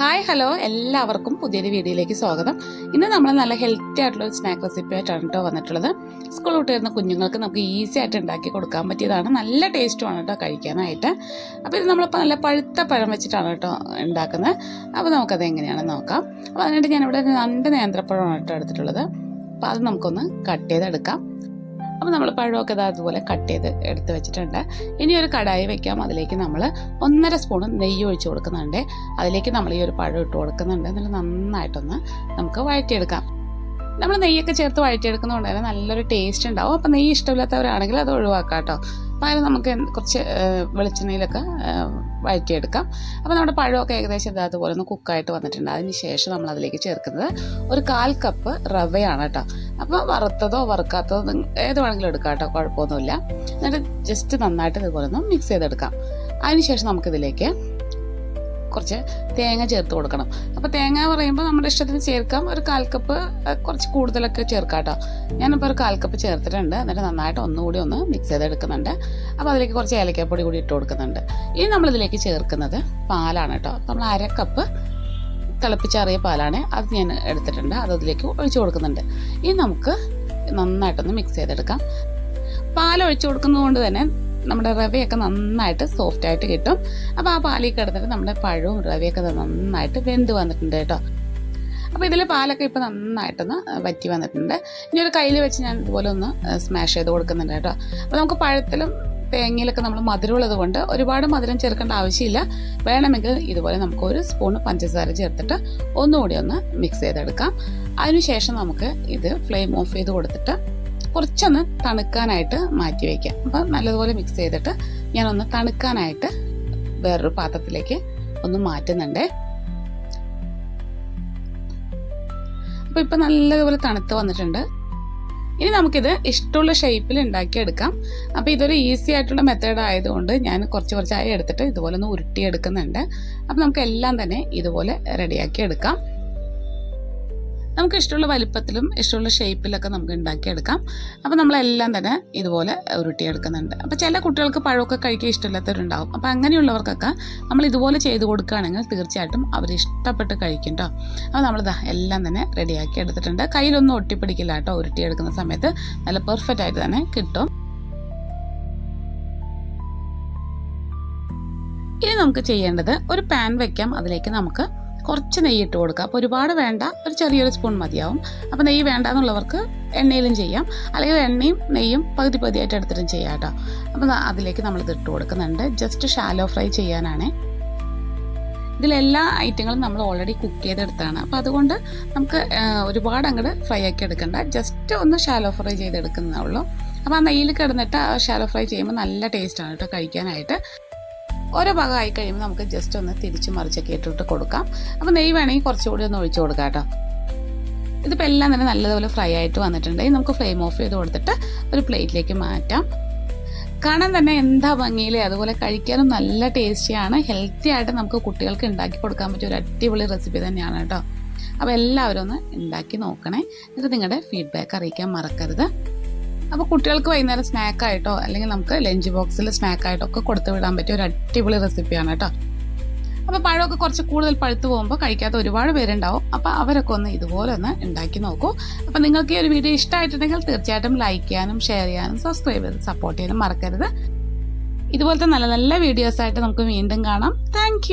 Hi hello. എല്ലാവർക്കും പുതിയൊരു വീഡിയോയിലേക്ക് സ്വാഗതം. ഇന്ന് നമ്മൾ നല്ല ഹെൽത്തി ആയിട്ടുള്ള ഒരു സ്നാക്ക് റെസിപ്പി ആയിട്ടാണ് കേട്ടോ വന്നിട്ടുള്ളത്. സ്കൂൾ വിട്ട് വരുന്ന കുഞ്ഞുങ്ങൾക്ക് നമുക്ക് ഈസി ആയിട്ട് ഉണ്ടാക്കി കൊടുക്കാൻ പറ്റിയതാണ്. നല്ല ടേസ്റ്റുമാണ് കേട്ടോ കഴിക്കാനായിട്ട്. അപ്പോൾ ഇത് നമ്മളിപ്പോൾ നല്ല പഴുത്ത പഴം വെച്ചിട്ടാണ് കേട്ടോ ഉണ്ടാക്കുന്നത്. അപ്പോൾ നമുക്കത് എങ്ങനെയാണെന്ന് നോക്കാം. അപ്പോൾ അതിനായിട്ട് ഞാനിവിടെ രണ്ട് നേന്ത്രപ്പഴമാണ് കേട്ടോ എടുത്തിട്ടുള്ളത്. അപ്പോൾ അത് നമുക്കൊന്ന് കട്ട് ചെയ്തെടുക്കാം. അപ്പോൾ നമ്മൾ പഴമൊക്കെ ഇതാ അതുപോലെ കട്ട് ചെയ്ത് എടുത്ത് വെച്ചിട്ടുണ്ട്. ഇനി ഒരു കടായി വെക്കാം. അതിലേക്ക് നമ്മൾ ഒന്നര സ്പൂൺ നെയ്യ് ഒഴിച്ച് കൊടുക്കുന്നുണ്ട്. അതിലേക്ക് നമ്മൾ ഈ ഒരു പഴം ഇട്ട് കൊടുക്കുന്നുണ്ട്. എന്നിട്ട് നന്നായിട്ടൊന്ന് നമുക്ക് വഴറ്റിയെടുക്കാം. നമ്മൾ നെയ്യൊക്കെ ചേർത്ത് വഴറ്റിയെടുക്കുന്നതുകൊണ്ട് തന്നെ നല്ലൊരു ടേസ്റ്റ് ഉണ്ടാവും. അപ്പോൾ നെയ്യ് ഇഷ്ടമില്ലാത്തവരാണെങ്കിൽ അത് ഒഴിവാക്കാം കേട്ടോ അതിന് നമുക്ക് കുറച്ച് വെളിച്ചെണ്ണയിലൊക്കെ വഴറ്റിയെടുക്കാം. അപ്പോൾ നമ്മുടെ പഴമൊക്കെ ഏകദേശം ഇതാതുപോലെ ഒന്ന് കുക്കായിട്ട് വന്നിട്ടുണ്ട്. അതിന് ശേഷം നമ്മൾ അതിലേക്ക് ചേർക്കുന്നത് ഒരു കാൽ കപ്പ് റവയാണ് കേട്ടോ. അപ്പോൾ വറുത്തതോ വറുക്കാത്തതോ ഏത് വേണമെങ്കിലും എടുക്കാം കേട്ടോ കുഴപ്പമൊന്നുമില്ല. എന്നിട്ട് ജസ്റ്റ് നന്നായിട്ട് ഇതുപോലെ ഒന്ന് മിക്സ് ചെയ്തെടുക്കാം. അതിനുശേഷം നമുക്കിതിലേക്ക് കുറച്ച് തേങ്ങ ചേർത്ത് കൊടുക്കണം. അപ്പോൾ തേങ്ങ പറയുമ്പോൾ നമ്മുടെ ഇഷ്ടത്തിന് ചേർക്കാം. ഒരു കാൽ കപ്പ് കുറച്ച് കൂടുതലൊക്കെ ചേർക്കാം കേട്ടോ ഞാനിപ്പോൾ ഒരു കാൽ കപ്പ് ചേർത്തിട്ടുണ്ട്. എന്നിട്ട് നന്നായിട്ട് ഒന്നുകൂടി ഒന്ന് മിക്സ് ചെയ്തെടുക്കുന്നുണ്ട്. അപ്പോൾ അതിലേക്ക് കുറച്ച് ഏലക്കപ്പൊടി കൂടി ഇട്ട് കൊടുക്കുന്നുണ്ട്. ഇനി നമ്മളിതിലേക്ക് ചേർക്കുന്നത് പാലാണ് കേട്ടോ നമ്മൾ അര കപ്പ് തിളപ്പിച്ചാറിയ പാലാണ് അത് ഞാൻ എടുത്തിട്ടുണ്ട്. അത് അതിലേക്ക് ഒഴിച്ചു കൊടുക്കുന്നുണ്ട്. ഇനി നമുക്ക് നന്നായിട്ടൊന്ന് മിക്സ് ചെയ്തെടുക്കാം. പാൽ ഒഴിച്ചു കൊടുക്കുന്നത് കൊണ്ട് തന്നെ നമ്മുടെ റവയൊക്കെ നന്നായിട്ട് സോഫ്റ്റ് ആയിട്ട് കിട്ടും. അപ്പോൾ ആ പാലിൽ കിടന്നിട്ട് നമ്മുടെ പഴവും റവയൊക്കെ നന്നായിട്ട് വെന്ത് വന്നിട്ടുണ്ട് കേട്ടോ. അപ്പോൾ ഇതിൽ പാലൊക്കെ ഇപ്പോൾ നന്നായിട്ടൊന്ന് വറ്റി വന്നിട്ടുണ്ട്. ഇനി ഒരു കയ്യിൽ വെച്ച് ഞാൻ ഇതുപോലെ ഒന്ന് സ്മാഷ് ചെയ്ത് കൊടുക്കുന്നുണ്ട് കേട്ടോ. അപ്പോൾ നമുക്ക് പഴത്തിലും തേങ്ങയിലൊക്കെ നമ്മൾ മധുരമുള്ളത് കൊണ്ട് ഒരുപാട് മധുരം ചേർക്കേണ്ട ആവശ്യമില്ല. വേണമെങ്കിൽ ഇതുപോലെ നമുക്ക് ഒരു സ്പൂൺ പഞ്ചസാര ചേർത്തിട്ട് ഒന്നുകൂടി ഒന്ന് മിക്സ് ചെയ്തെടുക്കാം. അതിനുശേഷം നമുക്ക് ഇത് ഫ്ലെയിം ഓഫ് ചെയ്ത് കൊടുത്തിട്ട് കുറച്ചൊന്ന് തണുക്കാനായിട്ട് മാറ്റി വയ്ക്കാം. അപ്പം നല്ലതുപോലെ മിക്സ് ചെയ്തിട്ട് ഞാനൊന്ന് തണുക്കാനായിട്ട് വേറൊരു പാത്രത്തിലേക്ക് ഒന്ന് മാറ്റുന്നുണ്ട്. അപ്പോൾ ഇപ്പം നല്ലതുപോലെ തണുത്ത് വന്നിട്ടുണ്ട്. ഇനി നമുക്കിത് ഇഷ്ടമുള്ള ഷേപ്പിൽ ഉണ്ടാക്കിയെടുക്കാം. അപ്പോൾ ഇതൊരു ഈസി ആയിട്ടുള്ള മെത്തേഡ് ആയതുകൊണ്ട് ഞാൻ കുറച്ച് കുറച്ചായി എടുത്തിട്ട് ഇതുപോലെ ഒന്ന് ഉരുട്ടിയെടുക്കുന്നുണ്ട്. അപ്പോൾ നമുക്ക് എല്ലാം തന്നെ ഇതുപോലെ റെഡിയാക്കി എടുക്കാം. നമുക്ക് ഇഷ്ടമുള്ള വലിപ്പത്തിലും ഇഷ്ടമുള്ള ഷേപ്പിലൊക്കെ നമുക്ക് ഉണ്ടാക്കിയെടുക്കാം. അപ്പോൾ നമ്മളെല്ലാം തന്നെ ഇതുപോലെ ഉരുട്ടിയെടുക്കുന്നുണ്ട്. അപ്പോൾ ചില കുട്ടികൾക്ക് പഴമൊക്കെ കഴിക്കാൻ ഇഷ്ടമില്ലാത്തവരുണ്ടാവും. അപ്പോൾ അങ്ങനെയുള്ളവർക്കൊക്കെ നമ്മൾ ഇതുപോലെ ചെയ്ത് കൊടുക്കുകയാണെങ്കിൽ തീർച്ചയായിട്ടും അവർ ഇഷ്ടപ്പെട്ട് കഴിക്കും കേട്ടോ അപ്പോൾ നമ്മളിതാ എല്ലാം തന്നെ റെഡിയാക്കി എടുത്തിട്ടുണ്ട്. കയ്യിലൊന്നും ഒട്ടിപ്പിടിക്കില്ല കേട്ടോ ഉരുട്ടിയെടുക്കുന്ന സമയത്ത്. നല്ല പെർഫെക്റ്റ് ആയിട്ട് തന്നെ കിട്ടും. ഇനി നമുക്ക് ചെയ്യേണ്ടത് ഒരു പാൻ വെക്കാം. അതിലേക്ക് നമുക്ക് കുറച്ച് നെയ്യ് ഇട്ട് കൊടുക്കുക. അപ്പോൾ ഒരുപാട് വേണ്ട ഒരു ചെറിയൊരു സ്പൂൺ മതിയാവും. അപ്പോൾ നെയ്യ് വേണ്ട എന്നുള്ളവർക്ക് എണ്ണയിലും ചെയ്യാം. അല്ലെങ്കിൽ എണ്ണയും നെയ്യും പകുതി പകുതിയായിട്ട് എടുത്തിട്ടും ചെയ്യാം കേട്ടോ. അപ്പോൾ അതിലേക്ക് നമ്മൾ ഇത് ഇട്ട് കൊടുക്കുന്നുണ്ട്. ജസ്റ്റ് ഷാലോ ഫ്രൈ ചെയ്യാനാണ്. ഇതിലെല്ലാ ഐറ്റങ്ങളും നമ്മൾ ഓൾറെഡി കുക്ക് ചെയ്തെടുത്താണ്. അപ്പോൾ അതുകൊണ്ട് നമുക്ക് ഒരുപാട് അങ്ങോട്ട് ഫ്രൈ ആക്കി എടുക്കണ്ട. ജസ്റ്റ് ഒന്ന് ഷാലോ ഫ്രൈ ചെയ്തെടുക്കുന്നേ ഉള്ളൂ. അപ്പോൾ ആ നെയ്യിൽ കിടന്നിട്ട് ഷാലോ ഫ്രൈ ചെയ്യുമ്പോൾ നല്ല ടേസ്റ്റാണ് കേട്ടോ കഴിക്കാനായിട്ട്. ഓരോ ഭാഗമായി കഴിയുമ്പോൾ നമുക്ക് ജസ്റ്റ് ഒന്ന് തിരിച്ചു മറിച്ചൊക്കെ ഇട്ടിട്ട് കൊടുക്കാം. അപ്പോൾ നെയ്യ് വേണമെങ്കിൽ കുറച്ചുകൂടി ഒന്ന് ഒഴിച്ചു കൊടുക്കാം കേട്ടോ. ഇതിപ്പോൾ എല്ലാം തന്നെ നല്ലതുപോലെ ഫ്രൈ ആയിട്ട് വന്നിട്ടുണ്ടെങ്കിൽ നമുക്ക് ഫ്ലെയിം ഓഫ് ചെയ്ത് കൊടുത്തിട്ട് ഒരു പ്ലേറ്റിലേക്ക് മാറ്റാം. കാണാൻ തന്നെ എന്താ ഭംഗിയിൽ അതുപോലെ കഴിക്കാനും നല്ല ടേസ്റ്റിയാണ് ഹെൽത്തി ആയിട്ട് നമുക്ക് കുട്ടികൾക്ക് ഉണ്ടാക്കി കൊടുക്കാൻ പറ്റിയ ഒരു അടിപൊളി റെസിപ്പി തന്നെയാണ് കേട്ടോ. അപ്പോൾ എല്ലാവരും ഒന്ന് ഉണ്ടാക്കി നോക്കണേ. എന്നിട്ട് നിങ്ങളുടെ ഫീഡ്ബാക്ക് അറിയിക്കാൻ മറക്കരുത്. അപ്പോൾ കുട്ടികൾക്ക് വൈകുന്നേരം സ്നാക്കായിട്ടോ അല്ലെങ്കിൽ നമുക്ക് ലഞ്ച് ബോക്സിൽ സ്നാക്കായിട്ടോ ഒക്കെ കൊടുത്തു വിടാൻ പറ്റിയ ഒരു അടിപൊളി റെസിപ്പിയാണ് കേട്ടോ. അപ്പോൾ പഴമൊക്കെ കുറച്ച് കൂടുതൽ പഴുത്ത് പോകുമ്പോൾ കഴിക്കാത്ത ഒരുപാട് പേരുണ്ടാവും. അപ്പോൾ അവരൊക്കെ ഒന്ന് ഇതുപോലെ ഒന്ന് ഉണ്ടാക്കി നോക്കൂ. അപ്പോൾ നിങ്ങൾക്ക് ഈ ഒരു വീഡിയോ ഇഷ്ടമായിട്ടുണ്ടെങ്കിൽ തീർച്ചയായിട്ടും ലൈക്ക് ചെയ്യാനും ഷെയർ ചെയ്യാനും സബ്സ്ക്രൈബ് ചെയ്ത് സപ്പോർട്ട് ചെയ്യാനും മറക്കരുത്. ഇതുപോലത്തെ നല്ല നല്ല വീഡിയോസായിട്ട് നമുക്ക് വീണ്ടും കാണാം. താങ്ക്